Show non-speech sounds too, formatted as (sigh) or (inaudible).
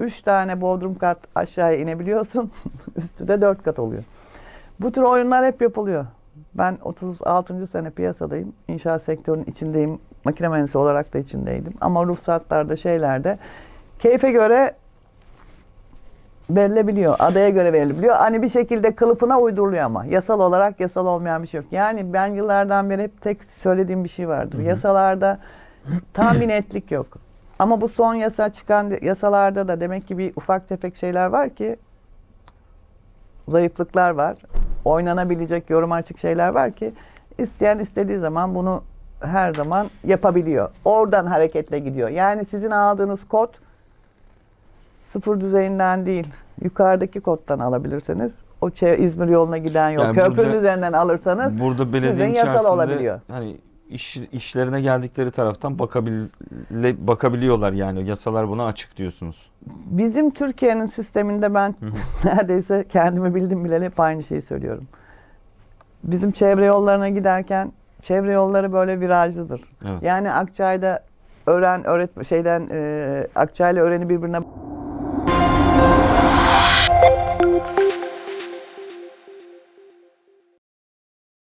Üç tane bodrum kat aşağıya inebiliyorsun. (laughs) Üstü de dört kat oluyor. Bu tür oyunlar hep yapılıyor. Ben 36. sene piyasadayım. İnşaat sektörünün içindeyim. Makine mühendisi olarak da içindeydim. Ama ruhsatlarda şeylerde keyfe göre verilebiliyor. Adaya göre verilebiliyor. Hani bir şekilde kılıfına uyduruluyor ama. Yasal olarak yasal olmayan bir şey yok. Yani ben yıllardan beri hep tek söylediğim bir şey vardır. Yasalarda tam bir netlik yok. Ama bu son yasa çıkan yasalarda da demek ki bir ufak tefek şeyler var ki zayıflıklar var. Oynanabilecek yorum açık şeyler var ki isteyen istediği zaman bunu her zaman yapabiliyor. Oradan hareketle gidiyor. Yani sizin aldığınız kod sıfır düzeyinden değil, yukarıdaki koddan alabilirsiniz. O İzmir yoluna giden yol. Yani Köprünün burada- üzerinden alırsanız Burada sizin yasal olabiliyor. hani iş, işlerine geldikleri taraftan bakabile, bakabiliyorlar yani. Yasalar buna açık diyorsunuz. bizim Türkiye'nin sisteminde ben (laughs) neredeyse kendimi bildim bileli hep aynı şeyi söylüyorum. Bizim çevre yollarına giderken çevre yolları böyle virajlıdır. Evet. Yani Akçay'da öğren öğret şeyden e, Akçay'la öğreni birbirine